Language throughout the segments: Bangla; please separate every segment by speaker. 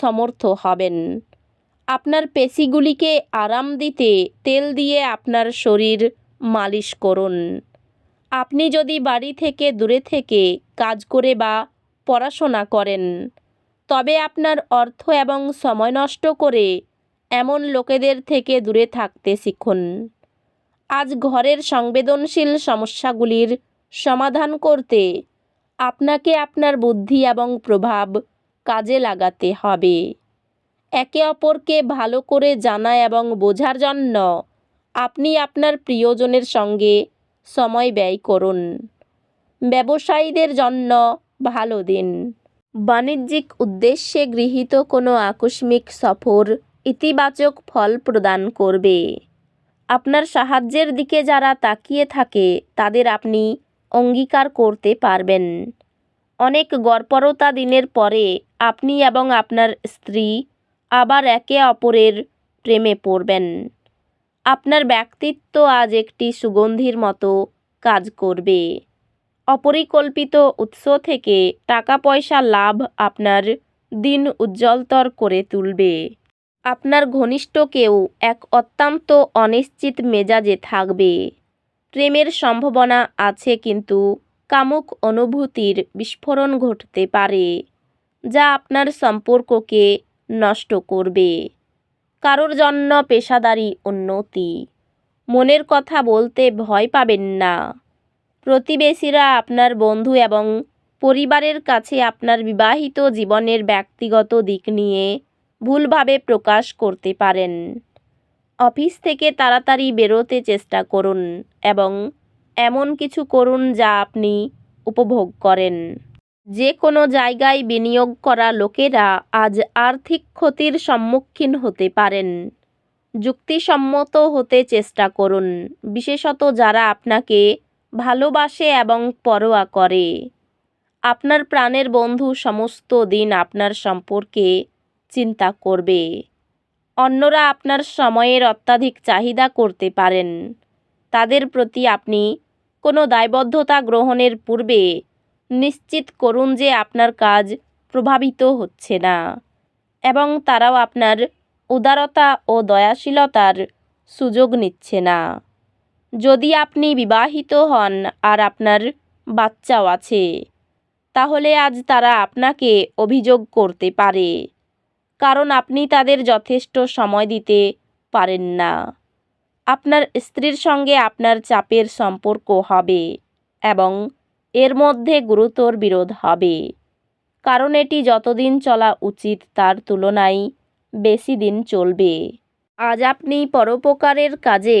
Speaker 1: সমর্থ হবেন আপনার পেশিগুলিকে আরাম দিতে তেল দিয়ে আপনার শরীর মালিশ করুন আপনি যদি বাড়ি থেকে দূরে থেকে কাজ করে বা পড়াশোনা করেন তবে আপনার অর্থ এবং সময় নষ্ট করে এমন লোকেদের থেকে দূরে থাকতে শিখুন আজ ঘরের সংবেদনশীল সমস্যাগুলির সমাধান করতে আপনাকে আপনার বুদ্ধি এবং প্রভাব কাজে লাগাতে হবে একে অপরকে ভালো করে জানা এবং বোঝার জন্য আপনি আপনার প্রিয়জনের সঙ্গে সময় ব্যয় করুন ব্যবসায়ীদের জন্য ভালো দিন বাণিজ্যিক উদ্দেশ্যে গৃহীত কোনো আকস্মিক সফর ইতিবাচক ফল প্রদান করবে আপনার সাহায্যের দিকে যারা তাকিয়ে থাকে তাদের আপনি অঙ্গীকার করতে পারবেন অনেক গড়পরতা দিনের পরে আপনি এবং আপনার স্ত্রী আবার একে অপরের প্রেমে পড়বেন আপনার ব্যক্তিত্ব আজ একটি সুগন্ধির মতো কাজ করবে অপরিকল্পিত উৎস থেকে টাকা পয়সা লাভ আপনার দিন উজ্জ্বলতর করে তুলবে আপনার ঘনিষ্ঠ কেউ এক অত্যন্ত অনিশ্চিত মেজাজে থাকবে প্রেমের সম্ভাবনা আছে কিন্তু কামুক অনুভূতির বিস্ফোরণ ঘটতে পারে যা আপনার সম্পর্ককে নষ্ট করবে কারোর জন্য পেশাদারি উন্নতি মনের কথা বলতে ভয় পাবেন না প্রতিবেশীরা আপনার বন্ধু এবং পরিবারের কাছে আপনার বিবাহিত জীবনের ব্যক্তিগত দিক নিয়ে ভুলভাবে প্রকাশ করতে পারেন অফিস থেকে তাড়াতাড়ি বেরোতে চেষ্টা করুন এবং এমন কিছু করুন যা আপনি উপভোগ করেন যে কোনো জায়গায় বিনিয়োগ করা লোকেরা আজ আর্থিক ক্ষতির সম্মুখীন হতে পারেন যুক্তিসম্মত হতে চেষ্টা করুন বিশেষত যারা আপনাকে ভালোবাসে এবং পরোয়া করে আপনার প্রাণের বন্ধু সমস্ত দিন আপনার সম্পর্কে চিন্তা করবে অন্যরা আপনার সময়ের অত্যাধিক চাহিদা করতে পারেন তাদের প্রতি আপনি কোনো দায়বদ্ধতা গ্রহণের পূর্বে নিশ্চিত করুন যে আপনার কাজ প্রভাবিত হচ্ছে না এবং তারাও আপনার উদারতা ও দয়াশীলতার সুযোগ নিচ্ছে না যদি আপনি বিবাহিত হন আর আপনার বাচ্চাও আছে তাহলে আজ তারা আপনাকে অভিযোগ করতে পারে কারণ আপনি তাদের যথেষ্ট সময় দিতে পারেন না আপনার স্ত্রীর সঙ্গে আপনার চাপের সম্পর্ক হবে এবং এর মধ্যে গুরুতর বিরোধ হবে কারণ এটি যতদিন চলা উচিত তার তুলনায় বেশি দিন চলবে আজ আপনি পরোপকারের কাজে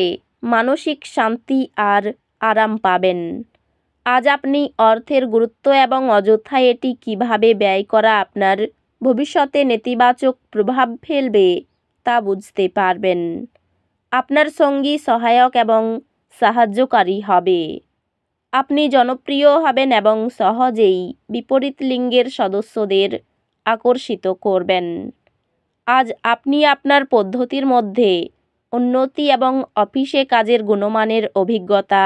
Speaker 1: মানসিক শান্তি আর আরাম পাবেন আজ আপনি অর্থের গুরুত্ব এবং অযথায় এটি কিভাবে ব্যয় করা আপনার ভবিষ্যতে নেতিবাচক প্রভাব ফেলবে তা বুঝতে পারবেন আপনার সঙ্গী সহায়ক এবং সাহায্যকারী হবে আপনি জনপ্রিয় হবেন এবং সহজেই বিপরীত লিঙ্গের সদস্যদের আকর্ষিত করবেন আজ আপনি আপনার পদ্ধতির মধ্যে উন্নতি এবং অফিসে কাজের গুণমানের অভিজ্ঞতা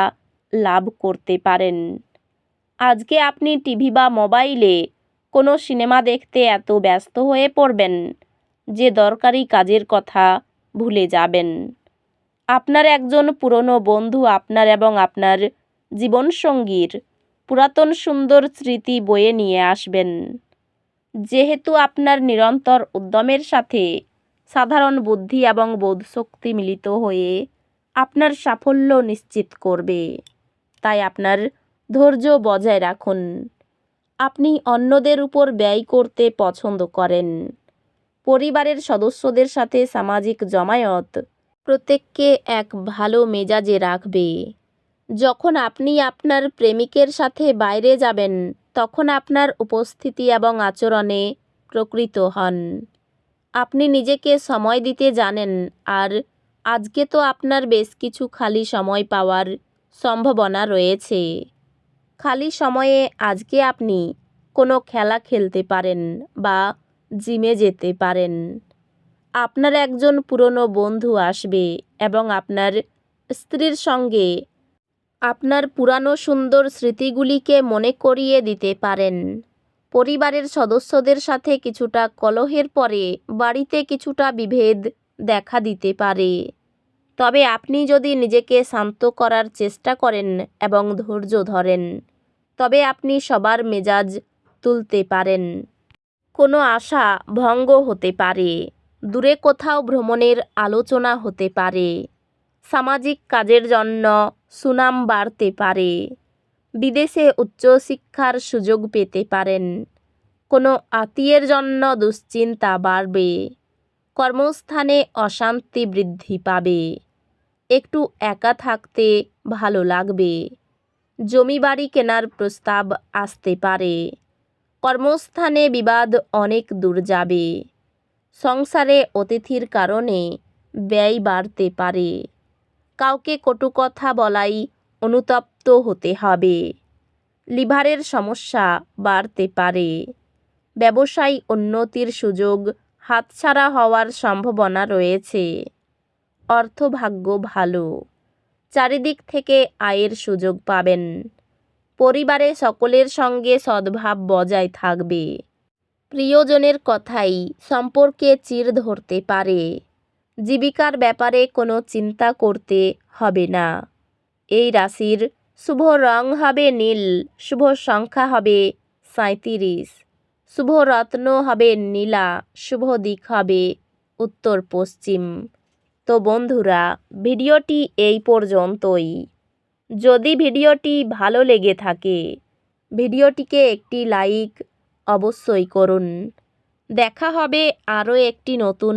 Speaker 1: লাভ করতে পারেন আজকে আপনি টিভি বা মোবাইলে কোনো সিনেমা দেখতে এত ব্যস্ত হয়ে পড়বেন যে দরকারি কাজের কথা ভুলে যাবেন আপনার একজন পুরনো বন্ধু আপনার এবং আপনার জীবনসঙ্গীর পুরাতন সুন্দর স্মৃতি বয়ে নিয়ে আসবেন যেহেতু আপনার নিরন্তর উদ্যমের সাথে সাধারণ বুদ্ধি এবং বোধশক্তি মিলিত হয়ে আপনার সাফল্য নিশ্চিত করবে তাই আপনার ধৈর্য বজায় রাখুন আপনি অন্যদের উপর ব্যয় করতে পছন্দ করেন পরিবারের সদস্যদের সাথে সামাজিক জমায়ত প্রত্যেককে এক ভালো মেজাজে রাখবে যখন আপনি আপনার প্রেমিকের সাথে বাইরে যাবেন তখন আপনার উপস্থিতি এবং আচরণে প্রকৃত হন আপনি নিজেকে সময় দিতে জানেন আর আজকে তো আপনার বেশ কিছু খালি সময় পাওয়ার সম্ভাবনা রয়েছে খালি সময়ে আজকে আপনি কোনো খেলা খেলতে পারেন বা জিমে যেতে পারেন আপনার একজন পুরনো বন্ধু আসবে এবং আপনার স্ত্রীর সঙ্গে আপনার পুরানো সুন্দর স্মৃতিগুলিকে মনে করিয়ে দিতে পারেন পরিবারের সদস্যদের সাথে কিছুটা কলহের পরে বাড়িতে কিছুটা বিভেদ দেখা দিতে পারে তবে আপনি যদি নিজেকে শান্ত করার চেষ্টা করেন এবং ধৈর্য ধরেন তবে আপনি সবার মেজাজ তুলতে পারেন কোনো আশা ভঙ্গ হতে পারে দূরে কোথাও ভ্রমণের আলোচনা হতে পারে সামাজিক কাজের জন্য সুনাম বাড়তে পারে বিদেশে উচ্চশিক্ষার সুযোগ পেতে পারেন কোনো আত্মীয়ের জন্য দুশ্চিন্তা বাড়বে কর্মস্থানে অশান্তি বৃদ্ধি পাবে একটু একা থাকতে ভালো লাগবে জমি বাড়ি কেনার প্রস্তাব আসতে পারে কর্মস্থানে বিবাদ অনেক দূর যাবে সংসারে অতিথির কারণে ব্যয় বাড়তে পারে কাউকে কটু কথা বলাই অনুতপ্ত হতে হবে লিভারের সমস্যা বাড়তে পারে ব্যবসায়ী উন্নতির সুযোগ হাতছাড়া হওয়ার সম্ভাবনা রয়েছে অর্থভাগ্য ভালো চারিদিক থেকে আয়ের সুযোগ পাবেন পরিবারে সকলের সঙ্গে সদ্ভাব বজায় থাকবে প্রিয়জনের কথাই সম্পর্কে চির ধরতে পারে জীবিকার ব্যাপারে কোনো চিন্তা করতে হবে না এই রাশির শুভ রং হবে নীল শুভ সংখ্যা হবে সাঁত্রিশ শুভ রত্ন হবে নীলা শুভ দিক হবে উত্তর পশ্চিম তো বন্ধুরা ভিডিওটি এই পর্যন্তই যদি ভিডিওটি ভালো লেগে থাকে ভিডিওটিকে একটি লাইক অবশ্যই করুন দেখা হবে আরও একটি নতুন